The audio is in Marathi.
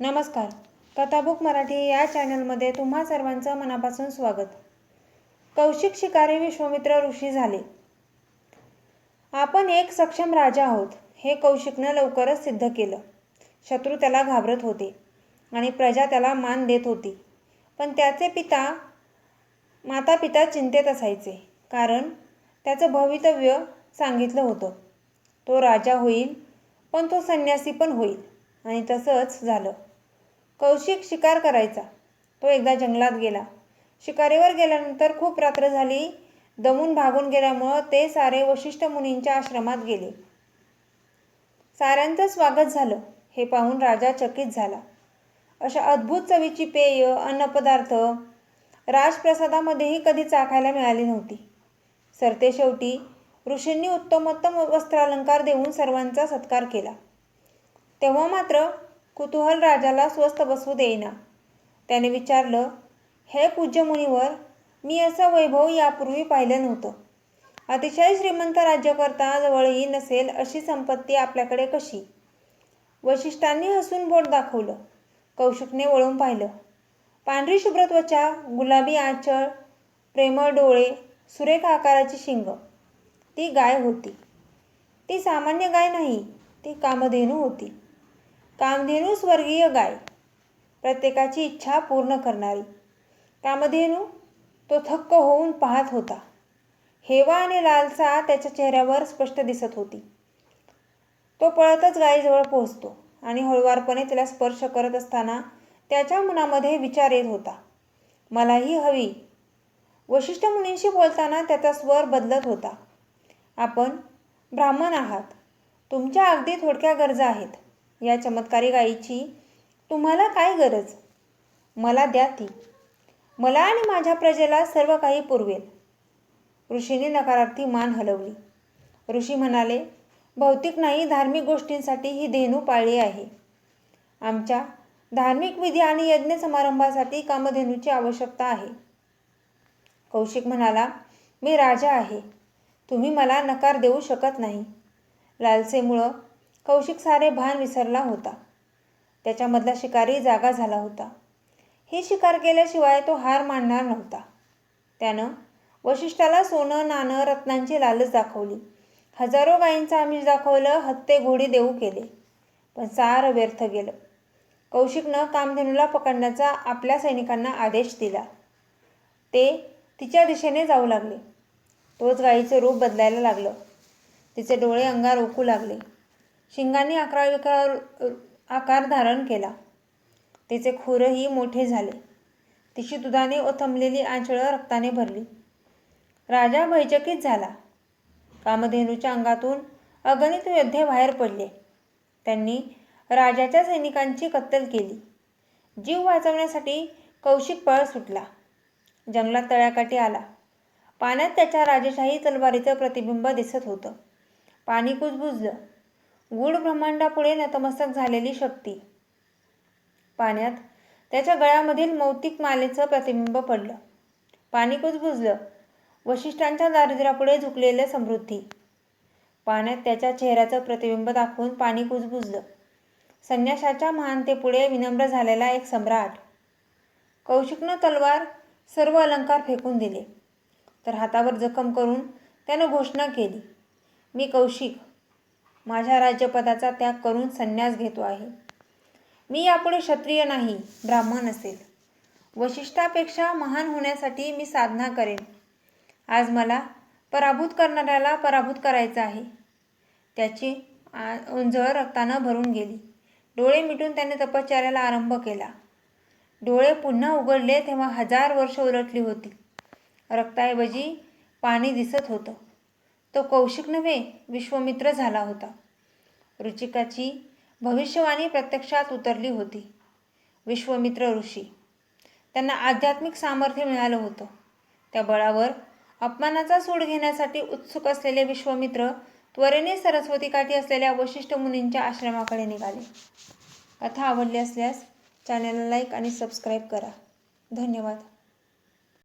नमस्कार. कथाबुक मराठी या चॅनलमध्ये तुम्हा सर्वांचं मनापासून स्वागत. कौशिक शिकारी विश्वामित्र ऋषी झाले. आपण एक सक्षम राजा आहोत हे कौशिकनं लवकरच सिद्ध केलं. शत्रू त्याला घाबरत होते आणि प्रजा त्याला मान देत होती. पण त्याचे पिता माता पिता चिंतेत असायचे कारण त्याचं भवितव्य सांगितलं होतं. तो राजा होईल पण तो संन्यासी पण होईल आणि तसंच झालं. कौशिक शिकार करायचा. तो एकदा जंगलात गेला. शिकारीवर गेल्यानंतर खूप रात्र झाली. दमून भागून गेल्यामुळं ते सारे वशिष्ठ मुनींच्या आश्रमात गेले. साऱ्यांचं स्वागत झालं. हे पाहून राजा चकित झाला. अशा अद्भुत चवीची पेय अन्नपदार्थ राजप्रसादामध्येही कधी चाखायला मिळाली नव्हती. सरते शेवटी ऋषींनी उत्तमोत्तम वस्त्रालंकार देऊन सर्वांचा सत्कार केला. तेव्हा मात्र कुतूहल राजाला स्वस्थ बसवू देईना. त्याने विचारलं हे पूज्य मुनीवर मी असं वैभव यापूर्वी पाहिलं नव्हतं. अतिशय श्रीमंत राज्यकर्ता जवळही नसेल अशी संपत्ती आपल्याकडे कशी? वशिष्ठांनी हसून बोट दाखवलं. कौशिकने वळून पाहिलं. पांढरी शुभ्र त्वचा गुलाबी आचळ प्रेमळ डोळे सुरेख आकाराची शिंग. ती गाय होती. ती सामान्य गाय नाही ती कामधेनू होती. कामधेनू स्वर्गीय गाय. प्रत्येकाची इच्छा पूर्ण करणारी. कामधेनू तो थक्क होऊन पाहत होता. हेवा आणि लालसा त्याच्या चेहऱ्यावर स्पष्ट दिसत होती. तो पळतच गायीजवळ पोहोचतो आणि हळुवारपणे तिला स्पर्श करत असताना त्याच्या मनामध्ये विचार येत होता. मलाही हवी. वशिष्ठ मुनींशी बोलताना त्याचा स्वर बदलत होता. आपण ब्राह्मण आहात. तुमच्या अगदी थोडक्या गरजा आहेत. या चमत्कारी गायीची तुम्हाला काय गरज? मला द्या ती. मला आणि माझ्या प्रजेला सर्व काही पुरवेल. ऋषीने नकारार्थी मान हलवली. ऋषी म्हणाले भौतिक नाही धार्मिक गोष्टींसाठी ही धेनू पाळली आहे. आमच्या धार्मिक विधी आणि यज्ञ समारंभासाठी कामधेनूची आवश्यकता आहे. कौशिक म्हणाला मी राजा आहे. तुम्ही मला नकार देऊ शकत नाही. लालसेमुळं कौशिक सारे भान विसरला होता. त्याच्यामधला शिकारी जागा झाला होता. ही शिकार केल्याशिवाय तो हार मानणार नव्हता. त्यानं वशिष्ठाला सोनं नाणं रत्नांची लालच दाखवली. हजारो गायींचं आमिष दाखवलं हत्ते घोडी देऊ केले. पण सारं व्यर्थ गेलं. कौशिकनं कामधेनूला पकडण्याचा आपल्या सैनिकांना आदेश दिला. ते तिच्या दिशेने जाऊ लागले. तोच गायीचं रूप बदलायला लागलं. तिचे डोळे अंगार ओकू लागले. शिंगांनी अकरा विकार आकार धारण केला. तिचे खुरही मोठे झाले. तिची दुधाने ओथंबलेली आंचळं रक्ताने भरली. राजा भयचकित झाला. कामधेनूच्या अंगातून अगणित योद्धे बाहेर पडले. त्यांनी राजाच्या सैनिकांची कत्तल केली. जीव वाचवण्यासाठी कौशिक पळ सुटला. जंगलात तळ्याकाठी आला. पाण्यात त्याच्या राजेशाही तलवारीचं प्रतिबिंब दिसत होतं. पाणी कुजबुजलं गूढ ब्रह्मांडापुढे नतमस्तक झालेली शक्ती. पाण्यात त्याच्या गळ्यामधील मौतिक मालेचं प्रतिबिंब पडलं. पाणी कुजबुजलं. वशिष्ठांच्या दारिद्र्यापुढे झुकलेलं समृद्धी. पाण्यात त्याच्या चेहऱ्याचं प्रतिबिंब दाखवून पाणी कुजबुजलं. संन्याशाच्या महानतेपुढे विनम्र झालेला एक सम्राट. कौशिकनं तलवार सर्व अलंकार फेकून दिले. तर हातावर जखम करून त्यानं घोषणा केली. मी कौशिक. माझ्या राज्यपदाचा त्याग करून संन्यास घेतो आहे. मी यापुढे क्षत्रिय नाही ब्राह्मण असेल. वशिष्ठापेक्षा महान होण्यासाठी मी साधना करेन. आज मला पराभूत करणाऱ्याला पराभूत करायचं आहे. त्याची उंजळ रक्तानं भरून गेली. डोळे मिटून त्याने तपश्चर्याला आरंभ केला. डोळे पुन्हा उघडले तेव्हा हजार वर्ष उलटली होती. रक्ताऐवजी पाणी दिसत होतं. तो कौशिक नव्हे विश्वमित्र झाला होता. रुचिकाची भविष्यवाणी प्रत्यक्षात उतरली होती. विश्वमित्र ऋषी त्यांना आध्यात्मिक सामर्थ्य मिळालं होतं. त्या बळावर अपमानाचा सूड घेण्यासाठी उत्सुक असलेले विश्वमित्र त्वरेने सरस्वती काठी असलेल्या वशिष्ठ मुनींच्या आश्रमाकडे निघाले. कथा आवडली असल्यास चॅनलला लाईक आणि सबस्क्राईब करा. धन्यवाद.